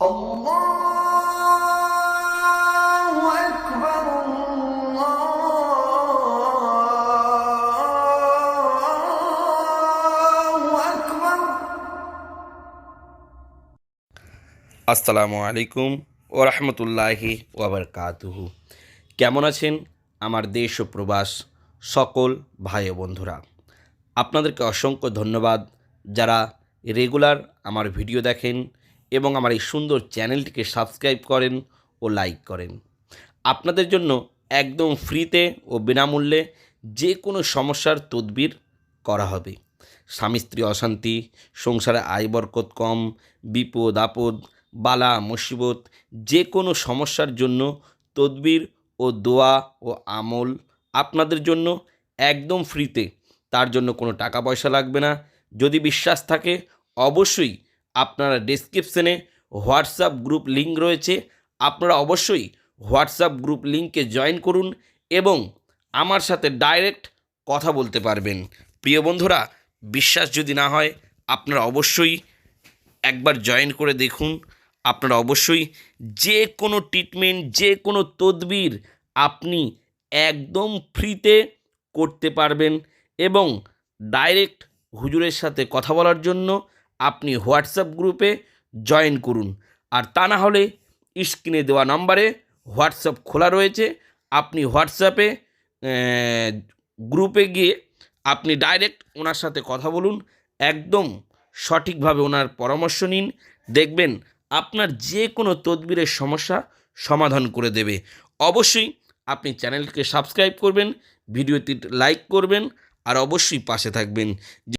আসসালামু আলাইকুম ও রহমতুল্লাহি ওবরকাতুহু কেমন আছেন আমার দেশ ও প্রবাস সকল ভাই বন্ধুরা? আপনাদেরকে অসংখ্য ধন্যবাদ যারা রেগুলার আমার ভিডিও দেখেন এবং আমার এই সুন্দর চ্যানেলটিকে সাবস্ক্রাইব করেন ও লাইক করেন। আপনাদের জন্য একদম ফ্রিতে ও বিনামূল্যে যে কোনো সমস্যার তদবির করা হবে। স্বামী স্ত্রী অশান্তি, সংসারে আয় বরকত কম, বিপদ, আপদ, বালা, মুসিবত, যে কোনো সমস্যার জন্য তদবির ও দোয়া ও আমল আপনাদের জন্য একদম ফ্রিতে। তার জন্য কোনো টাকা পয়সা লাগবে না। যদি বিশ্বাস থাকে, অবশ্যই আপনারা ডেসক্রিপশনে হোয়াটসঅ্যাপ গ্রুপ লিঙ্ক রয়েছে। আপনারা অবশ্যই হোয়াটসঅ্যাপ গ্রুপ লিঙ্কে জয়েন করুন এবং আমার সাথে ডাইরেক্ট কথা বলতে পারবেন। প্রিয় বন্ধুরা, বিশ্বাস যদি না হয়, আপনারা অবশ্যই একবার জয়েন করে দেখুন। আপনারা অবশ্যই যে কোনো ট্রিটমেন্ট যে কোনো তদবির আপনি একদম ফ্রিতে করতে পারবেন এবং ডাইরেক্ট হুজুরের সাথে কথা বলার জন্য আপনি হোয়াটসঅ্যাপ গ্রুপে জয়েন করুন। আর তা না হলে স্ক্রিনে দেওয়া নম্বরে হোয়াটসঅ্যাপ খোলা রয়েছে। আপনি হোয়াটসঅ্যাপে গ্রুপে গিয়ে আপনি ডাইরেক্ট ওনার সাথে কথা বলুন। একদম সঠিকভাবে ওনার পরামর্শ নিন। দেখবেন আপনার যে কোনো তদবিরের সমস্যা সমাধান করে দেবে। অবশ্যই আপনি চ্যানেলকে সাবস্ক্রাইব করবেন ভিডিওটি লাইক করবেন, আর অবশ্যই পাশে থাকবেন।